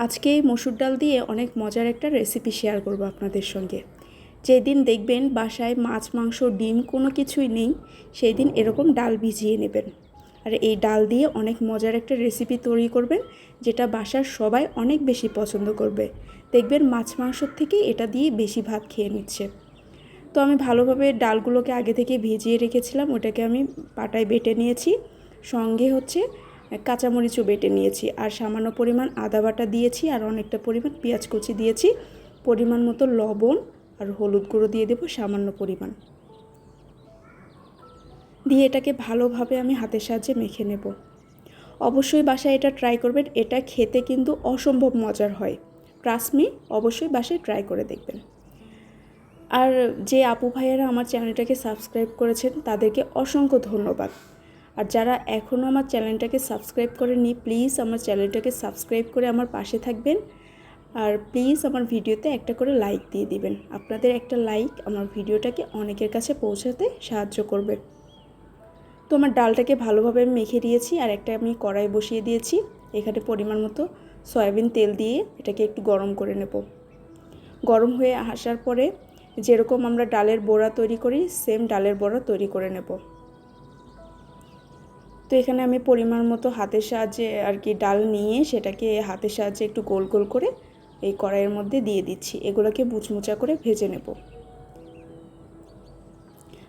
আজকে এই মসুর ডাল দিয়ে অনেক মজার একটা রেসিপি শেয়ার করব আপনাদের সঙ্গে। যেদিন দেখবেন বাসায় মাছ, মাংস, ডিম কোনো কিছুই নেই সেই দিন এরকম ডাল ভিজিয়ে নেবেন। আর এই ডাল দিয়ে অনেক মজার একটা রেসিপি তৈরি করবেন, যেটা বাসার সবাই অনেক বেশি পছন্দ করবে। দেখবেন মাছ, মাংসর থেকে এটা দিয়ে বেশি ভাত খেয়ে নিচ্ছে। তো আমি ভালোভাবে ডালগুলোকে আগে থেকে ভিজিয়ে রেখেছিলাম, ওটাকে আমি পাটায় বেটে নিয়েছি। সঙ্গে হচ্ছে কাঁচামরিচও বেটে নিয়েছি। আর সামান্য পরিমাণ আদা বাটা দিয়েছি আর অনেকটা পরিমাণ পেঁয়াজ কুচি দিয়েছি। পরিমাণ মতো লবণ আর হলুদ গুঁড়ো দিয়ে দেবো সামান্য পরিমাণ। দিয়ে এটাকে ভালোভাবে আমি হাতের সাহায্যে মেখে নেব। অবশ্যই বাসায় এটা ট্রাই করবেন। এটা খেতে কিন্তু অসম্ভব মজার হয়। ট্রাস্টমি অবশ্যই বাসায় ট্রাই করে দেখবেন। আর যে আপু ভাইয়েরা আমার চ্যানেলটাকে সাবস্ক্রাইব করেছেন, তাদেরকে অসংখ্য ধন্যবাদ। আর যারা এখনও আমার চ্যানেলটাকে সাবস্ক্রাইব করেননি, প্লিজ আমার চ্যানেলটাকে সাবস্ক্রাইব করে আমার পাশে থাকবেন। আর প্লিজ আমার ভিডিওতে একটা করে লাইক দিয়ে দিবেন। আপনাদের একটা লাইক আমার ভিডিওটাকে অনেকের কাছে পৌঁছাতে সাহায্য করবে। তো আমার ডালটাকে ভালোভাবে মেখে দিয়েছি আর একটা আমি কড়াই বসিয়ে দিয়েছি। এখানে পরিমাণ মতো সয়াবিন তেল দিয়ে এটাকে একটু গরম করে নেব। গরম হয়ে আসার পরে যেরকম আমরা ডালের বড়া তৈরি করি, সেম ডালের বড়া তৈরি করে নেব। তো এখানে আমি পরিমাণ মতো হাতের সাহায্যে আর কি ডাল নিয়ে সেটাকে হাতের সাহায্যে একটু গোল গোল করে এই কড়াইয়ের মধ্যে দিয়ে দিচ্ছি। এগুলোকে মুচমুচা করে ভেজে নেব।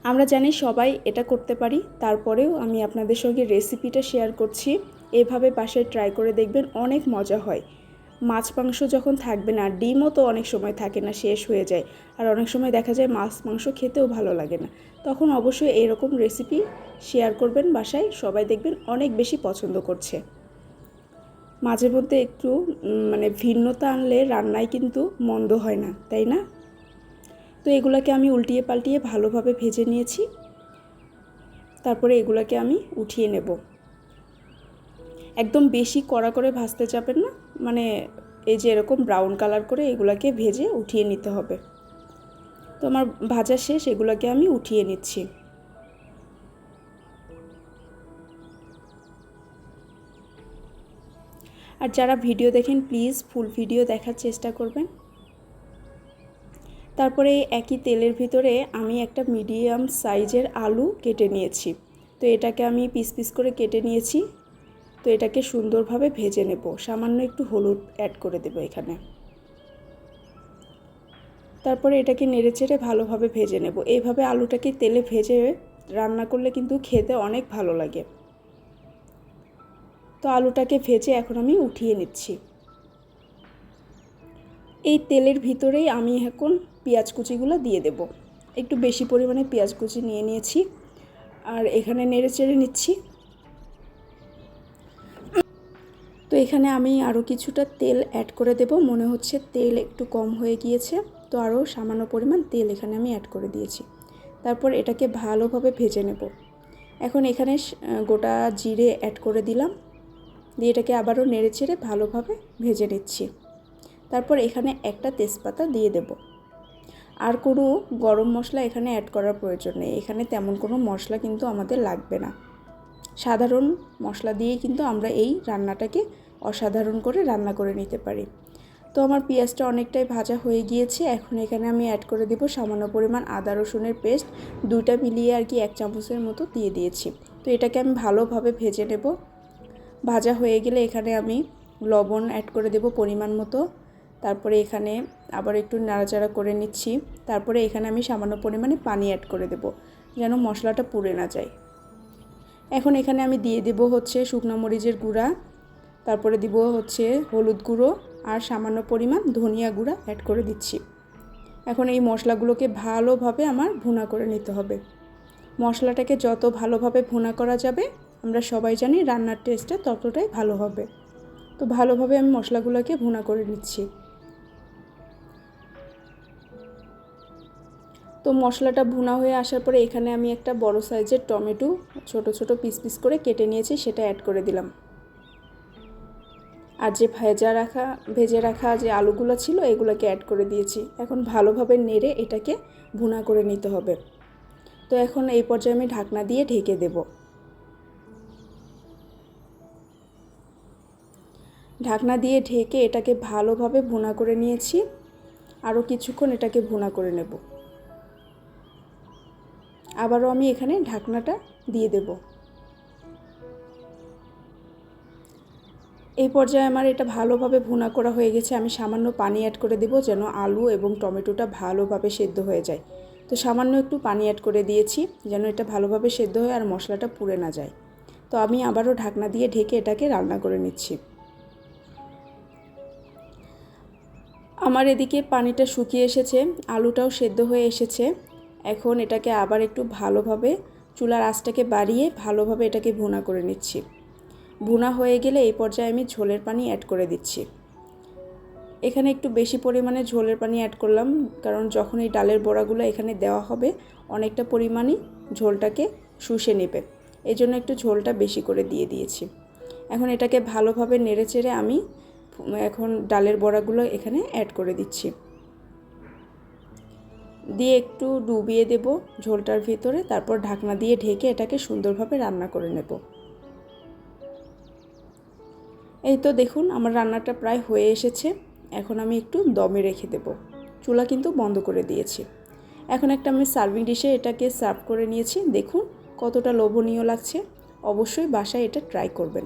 আমরা জানি সবাই এটা করতে পারি, তারপরেও আমি আপনাদের সঙ্গে রেসিপিটা শেয়ার করছি। এভাবে বাসায় ট্রাই করে দেখবেন অনেক মজা হয়। মাছ মাংস যখন থাকবে না, ডিমও তো অনেক সময় থাকে না, শেষ হয়ে যায়। আর অনেক সময় দেখা যায় মাছ মাংস খেতেও ভালো লাগে না। তখন অবশ্যই এরকম রেসিপি শেয়ার করবেন বাসায়। সবাই দেখবেন অনেক বেশি পছন্দ করছে। মাঝে মধ্যে একটু মানে ভিন্নতা আনলে রান্নায় কিন্তু মন্দ হয় না, তাই না? তো এগুলাকে আমি উল্টিয়ে পাল্টিয়ে ভালোভাবে ভেজে নিয়েছি। তারপরে এগুলাকে আমি উঠিয়ে নেব। একদম বেশি কড়া করে ভাজতে যাবেন না। মানে এই যে এরকম ব্রাউন কালার করে এগুলাকে ভেজে উঠিয়ে নিতে হবে। তো আমার ভাজা শেষ, এগুলোকে আমি উঠিয়ে নিচ্ছি। আর যারা ভিডিও দেখেন প্লিজ ফুল ভিডিও দেখার চেষ্টা করবেন। তারপরে একই তেলের ভিতরে আমি একটা মিডিয়াম সাইজের আলু কেটে নিয়েছি। তো এটাকে আমি পিস পিস করে কেটে নিয়েছি। তো এটাকে সুন্দরভাবে ভেজে নেব। সামান্য একটু হলুদ অ্যাড করে দেবো এখানে। তারপরে এটাকে নেড়ে চেড়ে ভালোভাবে ভেজে নেব। এইভাবে আলুটাকে তেলে ভেজে রান্না করলে কিন্তু খেতে অনেক ভালো লাগে। তো আলুটাকে ভেজে এখন আমি উঠিয়ে নিচ্ছি। এই তেলের ভিতরেই আমি এখন পেঁয়াজ কুচিগুলো দিয়ে দেব। একটু বেশি পরিমাণে পেঁয়াজ কুচি নিয়ে নিয়েছি। আর এখানে নেড়ে চেড়ে নিচ্ছি। এখানে আমি আরও কিছুটা তেল অ্যাড করে দেব। মনে হচ্ছে তেল একটু কম হয়ে গিয়েছে। তো আরও সামান্য পরিমাণ তেল এখানে আমি অ্যাড করে দিয়েছি। তারপর এটাকে ভালোভাবে ভেজে নেব। এখন এখানে গোটা জিরে অ্যাড করে দিলাম। দিয়ে এটাকে আবারও নেড়ে চেড়ে ভালোভাবে ভেজে নিচ্ছি। তারপর এখানে একটা তেজপাতা দিয়ে দেব। আর কোনো গরম মশলা এখানে অ্যাড করার প্রয়োজন নেই। এখানে তেমন কোনো মশলা কিন্তু আমাদের লাগবে না। সাধারণ মশলা দিয়েই কিন্তু আমরা এই রান্নাটাকে অসাধারণ করে রান্না করে নিতে পারি। তো আমার পেঁয়াজটা অনেকটাই ভাজা হয়ে গিয়েছে, এখন এখানে আমি অ্যাড করে দেবো সামান্য পরিমাণ আদা, রসুনের পেস্ট দুইটা মিলিয়ে আর কি এক চামচের মতো দিয়ে দিয়েছি। তো এটাকে আমি ভালোভাবে ভেজে নেব। ভাজা হয়ে গেলে এখানে আমি লবণ অ্যাড করে দেব পরিমাণ মতো। তারপরে এখানে আবার একটু নাড়াচাড়া করে নিচ্ছি। তারপরে এখানে আমি সামান্য পরিমাণে পানি অ্যাড করে দেব, যেন মশলাটা পুড়ে না যায়। এখন এখানে আমি দিয়ে দেব হচ্ছে শুকনো মরিচের গুঁড়া। তারপরে দিব হচ্ছে হলুদ গুঁড়ো আর সামান্য পরিমাণ ধনিয়া গুঁড়া অ্যাড করে দিচ্ছি। এখন এই মশলাগুলোকে ভালোভাবে আমার ভুনা করে নিতে হবে। মশলাটাকে যত ভালোভাবে ভুনা করা যাবে, আমরা সবাই জানি রান্নার টেস্টটা ততটাই ভালো হবে। তো ভালোভাবে আমি মশলাগুলোকে ভুনা করে নিচ্ছি। তো মশলাটা ভুনা হয়ে আসার পরে এখানে আমি একটা বড় সাইজের টমেটো ছোট ছোট পিস পিস করে কেটে নিয়েছি, সেটা অ্যাড করে দিলাম। আর যে ভেজা রাখা, ভেজে রাখা যে আলুগুলো ছিল, এগুলোকে অ্যাড করে দিয়েছি। এখন ভালোভাবে নেড়ে এটাকে ভুনা করে নিতে হবে। তো এখন এই পর্যায়ে আমি ঢাকনা দিয়ে ঢেকে দেব। ঢাকনা দিয়ে ঢেকে এটাকে ভালোভাবে ভুনা করে নিয়েছি। আরও কিছুক্ষণ এটাকে ভুনা করে নেব। আবারও আমি এখানে ঢাকনাটা দিয়ে দেব। এই পর্যায়ে আমার এটা ভালোভাবে ভুনা করা হয়ে গেছে। আমি সামান্য পানি অ্যাড করে দেব যেন আলু এবং টমেটোটা ভালোভাবে সেদ্ধ হয়ে যায়। তো সামান্য একটু পানি অ্যাড করে দিয়েছি যেন এটা ভালোভাবে সেদ্ধ হয় আর মশলাটা পুড়ে না যায়। তো আমি আবারও ঢাকনা দিয়ে ঢেকে এটাকে রান্না করে নিচ্ছি। আমার এদিকে পানিটা শুকিয়ে এসেছে, আলুটাও সেদ্ধ হয়ে এসেছে। এখন এটাকে আবার একটু ভালোভাবে চুলার আঁচটাকে বাড়িয়ে ভালোভাবে এটাকে ভুনা করে নিচ্ছি। ভুনা হয়ে গেলে এই পর্যায়ে আমি ঝোলের পানি অ্যাড করে দিচ্ছি। এখানে একটু বেশি পরিমাণে ঝোলের পানি অ্যাড করলাম, কারণ যখন এই ডালের বড়াগুলো এখানে দেওয়া হবে, অনেকটা পরিমাণই ঝোলটাকে শুষে নেবে। এই জন্য একটু ঝোলটা বেশি করে দিয়ে দিয়েছি। এখন এটাকে ভালোভাবে নেড়ে চেড়ে আমি এখন ডালের বড়াগুলো এখানে অ্যাড করে দিচ্ছি। দিয়ে একটু ডুবিয়ে দেব ঝোলটার ভিতরে, তারপর ঢাকনা দিয়ে ঢেকে এটাকে সুন্দরভাবে রান্না করে নেব। এই তো দেখুন, আমার রান্নাটা প্রায় হয়ে এসেছে। এখন আমি একটু দমে রেখে দেব। চুলা কিন্তু বন্ধ করে দিয়েছি। এখন একটা আমি সার্ভিং ডিশে এটাকে সার্ভ করে নিয়েছি। দেখুন, কতটা লোভনীয় লাগছে। অবশ্যই বাসায় এটা ট্রাই করবেন।